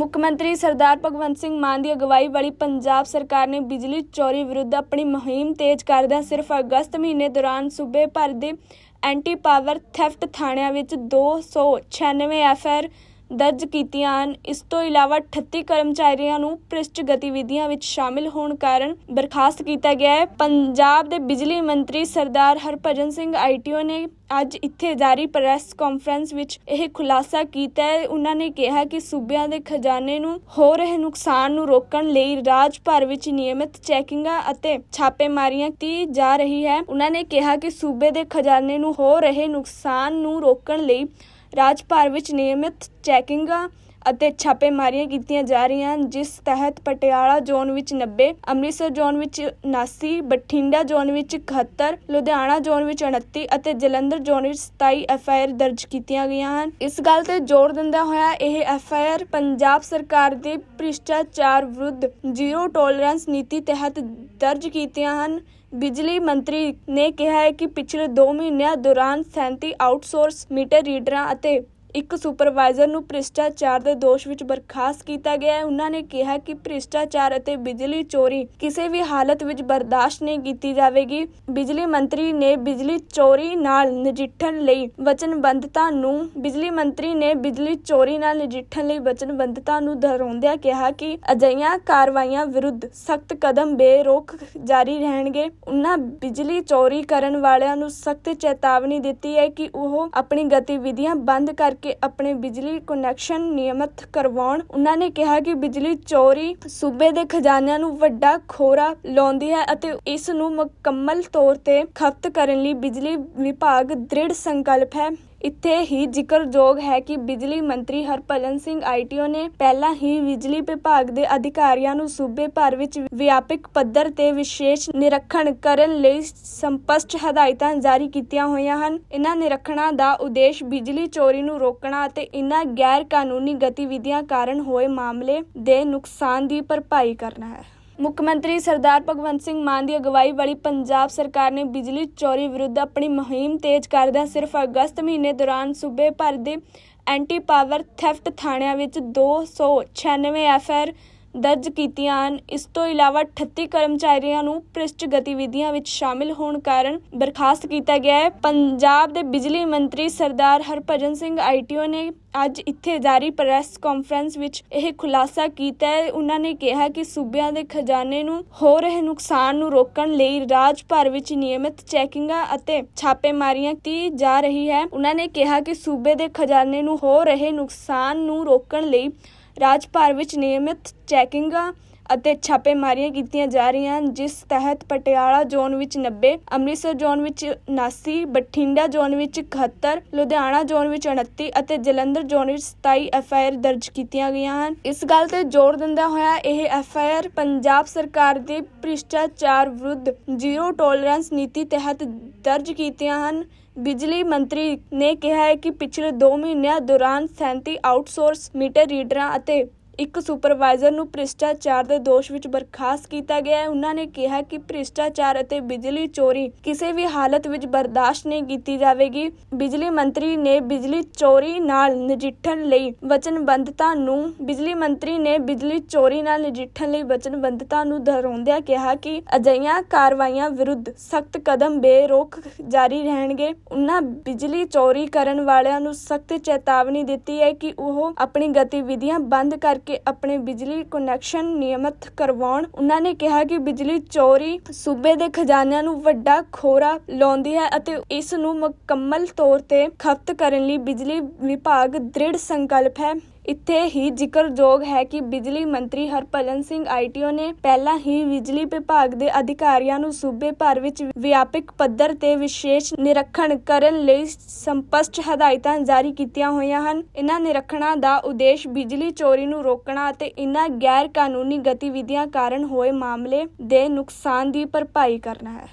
ਮੁੱਖ ਮੰਤਰੀ ਸਰਦਾਰ ਭਗਵੰਤ ਸਿੰਘ ਮਾਨ ਦੀ ਅਗਵਾਈ ਵਾਲੀ ਪੰਜਾਬ ਸਰਕਾਰ ਨੇ ਬਿਜਲੀ ਚੋਰੀ ਵਿਰੁੱਧ ਆਪਣੀ ਮੁਹਿੰਮ ਤੇਜ਼ ਕਰਦਿਆਂ ਸਿਰਫ ਅਗਸਤ ਮਹੀਨੇ ਦੌਰਾਨ ਸੂਬੇ ਭਰ ਦੇ ਐਂਟੀ ਪਾਵਰ ਥੈਫਟ ਥਾਣਿਆਂ ਵਿੱਚ 296 ਐਫਆਰ ਦਰਜ ਕੀਤੀਆਂ ਹਨ। ਇਸ ਤੋਂ ਇਲਾਵਾ 38 ਕਰਮਚਾਰੀਆਂ ਨੂੰ ਭ੍ਰਿਸ਼ਟ ਗਤੀਵਿਧੀਆਂ ਵਿੱਚ ਸ਼ਾਮਿਲ ਹੋਣ ਕਾਰਨ ਬਰਖਾਸਤ ਕੀਤਾ ਗਿਆ ਹੈ। ਪੰਜਾਬ ਦੇ ਬਿਜਲੀ ਮੰਤਰੀ ਸਰਦਾਰ ਹਰਭਜਨ ਸਿੰਘ ਆਈਟੀਓ ਨੇ ਅੱਜ ਇੱਥੇ ਜਾਰੀ ਪ੍ਰੈਸ ਕਾਨਫਰੰਸ ਵਿੱਚ ਇਹ ਖੁਲਾਸਾ ਕੀਤਾ ਹੈ। ਉਹਨਾਂ ਨੇ ਕਿਹਾ ਕਿ ਸੂਬਿਆਂ ਦੇ ਖਜ਼ਾਨੇ ਨੂੰ ਹੋ ਰਹੇ ਨੁਕਸਾਨ ਨੂੰ ਰੋਕਣ ਲਈ ਰਾਜ ਭਰ ਵਿੱਚ ਨਿਯਮਿਤ ਚੈਕਿੰਗਾਂ ਅਤੇ ਛਾਪੇਮਾਰੀਆਂ ਕੀਤੀ ਜਾ ਰਹੀ ਹੈ। ਉਹਨਾਂ ਨੇ ਕਿਹਾ ਕਿ ਸੂਬੇ ਦੇ ਖਜ਼ਾਨੇ ਨੂੰ ਹੋ ਰਹੇ ਨੁਕਸਾਨ ਨੂੰ ਰੋਕਣ ਲਈ ਰਾਜ ਭਰ ਵਿੱਚ ਨਿਯਮਿਤ ਚੈਕਿੰਗਾਂ ਅਤੇ ਛਾਪੇਮਾਰੀਆਂ ਕੀਤੀਆਂ ਜਾ ਰਹੀਆਂ ਹਨ, ਜਿਸ ਤਹਿਤ ਪਟਿਆਲਾ ਜ਼ੋਨ ਵਿੱਚ 90 ਅੰਮ੍ਰਿਤਸਰ ਜ਼ੋਨ ਵਿੱਚ 79 ਬਠਿੰਡਾ ਜ਼ੋਨ ਵਿੱਚ 71 ਲੁਧਿਆਣਾ ਜ਼ੋਨ ਵਿੱਚ 29 ਅਤੇ ਜਲੰਧਰ ਜ਼ੋਨ ਵਿੱਚ 27 ਐਫਆਈਆਰ ਦਰਜ ਕੀਤੀਆਂ ਗਈਆਂ ਹਨ। ਇਸ ਗੱਲ ਤੇ ਜ਼ੋਰ ਦਿੰਦਾ ਹੋਇਆ ਇਹ ਐਫਆਈਆਰ ਪੰਜਾਬ ਸਰਕਾਰ ਦੇ ਭ੍ਰਿਸ਼ਟਾਚਾਰ ਵਿਰੁੱਧ ਜ਼ੀਰੋ ਟੋਲਰੈਂਸ ਨੀਤੀ ਤਹਿਤ ਦਰਜ ਕੀਤੀਆਂ ਹਨ। ਬਿਜਲੀ ਮੰਤਰੀ ਨੇ ਕਿਹਾ ਹੈ ਕਿ ਪਿਛਲੇ 2 ਮਹੀਨਿਆਂ ਦੌਰਾਨ 37 ਆਊਟਸੋਰਸ ਮੀਟਰ ਰੀਡਰਾਂ ਅਤੇ ਇੱਕ ਸੁਪਰਵਾਈਜ਼ਰ ਨੂੰ ਭ੍ਰਿਸ਼ਟਾਚਾਰ ਦੇ ਦੋਸ਼ ਵਿੱਚ ਬਰਖਾਸਤ ਕੀਤਾ ਗਿਆ ਹੈ। ਉਹਨਾਂ ਨੇ ਕਿਹਾ ਕਿ ਭ੍ਰਿਸ਼ਟਾਚਾਰ ਅਤੇ ਬਿਜਲੀ ਚੋਰੀ ਕਿਸੇ ਵੀ ਹਾਲਤ ਵਿੱਚ ਬਰਦਾਸ਼ਤ ਨਹੀਂ ਕੀਤੀ ਜਾਵੇਗੀ। ਬਿਜਲੀ ਮੰਤਰੀ ਨੇ ਬਿਜਲੀ ਚੋਰੀ ਨਾਲ ਨਜਿੱਠਣ ਲਈ ਵਚਨਬੱਧਤਾ ਨੂੰ ਬਿਜਲੀ ਮੰਤਰੀ ਨੇ ਬਿਜਲੀ ਚੋਰੀ ਨਾਲ ਨਜਿੱਠਣ ਲਈ ਵਚਨਬੱਧਤਾ ਨੂੰ ਦੁਹਰਾਉਂਦਿਆਂ ਕਿਹਾ ਕਿ ਅਜਿਹੀਆਂ ਕਾਰਵਾਈਆਂ ਵਿਰੁੱਧ ਸਖਤ ਕਦਮ ਬੇਰੋਕ ਜਾਰੀ ਰਹਿਣਗੇ। ਉਹਨਾਂ ਬਿਜਲੀ ਚੋਰੀ ਕਰਨ ਵਾਲਿਆਂ ਨੂੰ ਸਖਤ ਚੇਤਾਵਨੀ ਦਿੱਤੀ ਹੈ ਕਿ ਉਹ ਆਪਣੀ ਗਤੀਵਿਧੀਆਂ ਬੰਦ ਕਰ ਕਰਕੇ ਆਪਣੇ ਬਿਜਲੀ ਕਨੈਕਸ਼ਨ ਨਿਯਮਤ ਕਰਵਾਉਣ। ਉਹਨਾਂ ਨੇ ਕਿਹਾ ਕਿ ਬਿਜਲੀ ਚੋਰੀ ਸੂਬੇ ਦੇ ਖਜ਼ਾਨਿਆਂ ਨੂੰ ਵੱਡਾ ਖੋਰਾ ਲਾਉਂਦੀ ਹੈ ਅਤੇ ਇਸ ਨੂੰ ਮੁਕੰਮਲ ਤੌਰ ਤੇ ਖਪਤ ਕਰਨ ਲਈ ਬਿਜਲੀ ਵਿਭਾਗ ਦ੍ਰਿੜ ਸੰਕਲਪ ਹੈ। ਇੱਥੇ ਹੀ ਜ਼ਿਕਰਯੋਗ ਹੈ ਕਿ ਬਿਜਲੀ ਮੰਤਰੀ ਹਰਭਜਨ ਸਿੰਘ ਆਈਟੀਓ ਨੇ ਪਹਿਲਾਂ ਹੀ ਬਿਜਲੀ ਵਿਭਾਗ ਦੇ ਅਧਿਕਾਰੀਆਂ ਨੂੰ ਸੂਬੇ ਭਰ ਵਿੱਚ ਵਿਆਪਕ ਪੱਧਰ ਤੇ ਵਿਸ਼ੇਸ਼ ਨਿਰੀਖਣ ਕਰਨ ਲਈ ਸੰਪਸ਼ਟ ਹਦਾਇਤਾਂ ਜਾਰੀ ਕੀਤੀਆਂ ਹੋਈਆਂ ਹਨ। ਇਹਨਾਂ ਨਿਰੀਖਣਾਂ ਦਾ ਉਦੇਸ਼ ਬਿਜਲੀ ਚੋਰੀ ਨੂੰ ਰੋਕਣਾ ਅਤੇ ਇਹਨਾਂ ਗੈਰ ਕਾਨੂੰਨੀ ਗਤੀਵਿਧੀਆਂ ਕਾਰਨ ਹੋਏ ਮਾਮਲੇ ਦੇ ਨੁਕਸਾਨ ਦੀ ਭਰਪਾਈ ਕਰਨਾ ਹੈ। ਮੁੱਖ ਮੰਤਰੀ ਸਰਦਾਰ ਭਗਵੰਤ ਸਿੰਘ ਮਾਨ ਦੀ ਅਗਵਾਈ ਵਾਲੀ ਪੰਜਾਬ ਸਰਕਾਰ ਨੇ ਬਿਜਲੀ ਚੋਰੀ ਵਿਰੁੱਧ ਆਪਣੀ ਮੁਹਿੰਮ ਤੇਜ਼ ਕਰਦਿਆਂ ਸਿਰਫ ਅਗਸਤ ਮਹੀਨੇ ਦੌਰਾਨ ਸੂਬੇ ਭਰ ਦੇ ਐਂਟੀ ਪਾਵਰ ਥੈਫਟ ਥਾਣਿਆਂ ਵਿੱਚ 296 ਐਫਆਰ ਦਰਜ ਕੀਤੀਆਂ ਹਨ। ਇਸ ਤੋਂ ਇਲਾਵਾ 38 ਕਰਮਚਾਰੀਆਂ ਨੂੰ ਭ੍ਰਿਸ਼ਟ ਗਤੀਵਿਧੀਆਂ ਵਿੱਚ ਸ਼ਾਮਿਲ ਹੋਣ ਕਾਰਨ ਬਰਖਾਸਤ ਕੀਤਾ ਗਿਆ ਹੈ। ਪੰਜਾਬ ਦੇ ਬਿਜਲੀ ਮੰਤਰੀ ਸਰਦਾਰ ਹਰਭਜਨ ਸਿੰਘ ਆਈਟੀਓ ਨੇ ਅੱਜ ਇੱਥੇ ਜਾਰੀ ਪ੍ਰੈਸ ਕਾਨਫਰੰਸ ਵਿੱਚ ਇਹ ਖੁਲਾਸਾ ਕੀਤਾ ਹੈ। ਉਹਨਾਂ ਨੇ ਕਿਹਾ ਕਿ ਸੂਬਿਆਂ ਦੇ ਖਜ਼ਾਨੇ ਨੂੰ ਹੋ ਰਹੇ ਨੁਕਸਾਨ ਨੂੰ ਰੋਕਣ ਲਈ ਰਾਜ ਭਰ ਵਿੱਚ ਨਿਯਮਿਤ ਚੈਕਿੰਗਾਂ ਅਤੇ ਛਾਪੇਮਾਰੀਆਂ ਕੀਤੀ ਜਾ ਰਹੀ ਹੈ। ਉਹਨਾਂ ਨੇ ਕਿਹਾ ਕਿ ਸੂਬੇ ਦੇ ਖਜ਼ਾਨੇ ਨੂੰ ਹੋ ਰਹੇ ਨੁਕਸਾਨ ਨੂੰ ਰੋਕਣ ਲਈ ਰਾਜ ਭਰ ਵਿੱਚ ਨਿਯਮਿਤ ਚੈਕਿੰਗਾਂ ਅਤੇ ਛਾਪੇਮਾਰੀਆਂ ਕੀਤੀਆਂ ਜਾ ਰਹੀਆਂ ਹਨ, ਜਿਸ ਤਹਿਤ ਪਟਿਆਲਾ ਜ਼ੋਨ ਵਿੱਚ 90 ਅੰਮ੍ਰਿਤਸਰ ਜ਼ੋਨ ਵਿੱਚ 79 ਬਠਿੰਡਾ ਜ਼ੋਨ ਵਿੱਚ 71 ਲੁਧਿਆਣਾ ਜ਼ੋਨ ਵਿੱਚ 29 ਅਤੇ ਜਲੰਧਰ ਜ਼ੋਨ ਵਿੱਚ 27 ਐਫਆਈਆਰ ਦਰਜ ਕੀਤੀਆਂ ਗਈਆਂ ਹਨ। ਇਸ ਗੱਲ ਤੇ ਜ਼ੋਰ ਦਿੰਦਾ ਹੋਇਆ ਇਹ ਐਫਆਈਆਰ ਪੰਜਾਬ ਸਰਕਾਰ ਦੇ ਭ੍ਰਿਸ਼ਟਾਚਾਰ ਵਿਰੁੱਧ ਜ਼ੀਰੋ ਟੋਲਰੈਂਸ ਨੀਤੀ ਤਹਿਤ ਦਰਜ ਕੀਤੀਆਂ ਹਨ। ਬਿਜਲੀ ਮੰਤਰੀ ਨੇ ਕਿਹਾ ਹੈ ਕਿ ਪਿਛਲੇ 2 ਮਹੀਨਿਆਂ ਦੌਰਾਨ 37 ਆਊਟਸੋਰਸ ਮੀਟਰ ਰੀਡਰਾਂ ਅਤੇ ਇੱਕ ਸੁਪਰਵਾਈਜ਼ਰ ਨੂੰ ਭ੍ਰਿਸ਼ਟਾਚਾਰ ਦੇ ਦੋਸ਼ ਵਿੱਚ ਬਰਖਾਸਤ ਕੀਤਾ ਗਿਆ ਹੈ। ਉਹਨਾਂ ਨੇ ਕਿਹਾ ਕਿ ਭ੍ਰਿਸ਼ਟਾਚਾਰ ਅਤੇ ਬਿਜਲੀ ਚੋਰੀ ਕਿਸੇ ਵੀ ਹਾਲਤ ਵਿੱਚ ਬਰਦਾਸ਼ਤ ਨਹੀਂ ਕੀਤੀ ਜਾਵੇਗੀ। ਬਿਜਲੀ ਮੰਤਰੀ ਨੇ ਬਿਜਲੀ ਚੋਰੀ ਨਾਲ ਨਜਿੱਠਣ ਲਈ ਵਚਨਬੱਧਤਾ ਨੂੰ, ਬਿਜਲੀ ਮੰਤਰੀ ਨੇ ਬਿਜਲੀ ਚੋਰੀ ਨਾਲ ਨਜਿੱਠਣ ਲਈ ਵਚਨਬੱਧਤਾ ਨੂੰ ਦੁਹਰਾਉਂਦਿਆਂ ਕਿਹਾ ਕਿ ਅਜਿਹੀਆਂ ਕਾਰਵਾਈਆਂ ਵਿਰੁੱਧ ਸਖਤ ਕਦਮ ਬੇਰੋਕ ਜਾਰੀ ਰਹਿਣਗੇ। ਉਹਨਾਂ ਬਿਜਲੀ ਚੋਰੀ ਕਰਨ ਵਾਲਿਆਂ ਨੂੰ ਸਖਤ ਚੇਤਾਵਨੀ ਦਿੱਤੀ ਹੈ ਕਿ ਉਹ ਆਪਣੀ ਗਤੀਵਿਧੀਆਂ ਬੰਦ ਕਰਕੇ ਆਪਣੇ ਬਿਜਲੀ ਕਨੈਕਸ਼ਨ ਨਿਯਮਤ ਕਰਵਾਉਣ। ਉਹਨਾਂ ਨੇ ਕਿਹਾ ਕਿ ਬਿਜਲੀ ਚੋਰੀ ਸੂਬੇ ਦੇ ਖਜ਼ਾਨਿਆਂ ਨੂੰ ਵੱਡਾ ਖੋਰਾ ਲਾਉਂਦੀ ਹੈ ਅਤੇ ਇਸ ਨੂੰ ਮੁਕੰਮਲ ਤੌਰ ਤੇ ਖਪਤ ਕਰਨ ਲਈ ਬਿਜਲੀ ਵਿਭਾਗ ਦ੍ਰਿੜ ਸੰਕਲਪ ਹੈ। ਇੱਥੇ ਹੀ ਜ਼ਿਕਰਯੋਗ ਹੈ ਕਿ ਬਿਜਲੀ ਮੰਤਰੀ ਹਰਭਜਨ ਸਿੰਘ ਆਈਟੀਓ ਨੇ ਪਹਿਲਾਂ ਹੀ ਬਿਜਲੀ ਵਿਭਾਗ ਦੇ ਅਧਿਕਾਰੀਆਂ ਨੂੰ ਸੂਬੇ ਭਰ ਵਿੱਚ ਵਿਆਪਕ ਪੱਧਰ ਤੇ ਵਿਸ਼ੇਸ਼ ਨਿਰੀਖਣ ਕਰਨ ਲਈ ਸੰਪਸ਼ਟ ਹਦਾਇਤਾਂ ਜਾਰੀ ਕੀਤੀਆਂ ਹੋਈਆਂ ਹਨ। ਇਹਨਾਂ ਨਿਰੀਖਣਾਂ ਦਾ ਉਦੇਸ਼ ਬਿਜਲੀ ਚੋਰੀ ਨੂੰ ਰੋਕਣਾ ਅਤੇ ਇਹਨਾਂ ਗੈਰ ਕਾਨੂੰਨੀ ਗਤੀਵਿਧੀਆਂ ਕਾਰਨ ਹੋਏ ਮਾਮਲੇ ਦੇ ਨੁਕਸਾਨ ਦੀ ਭਰਪਾਈ ਕਰਨਾ ਹੈ।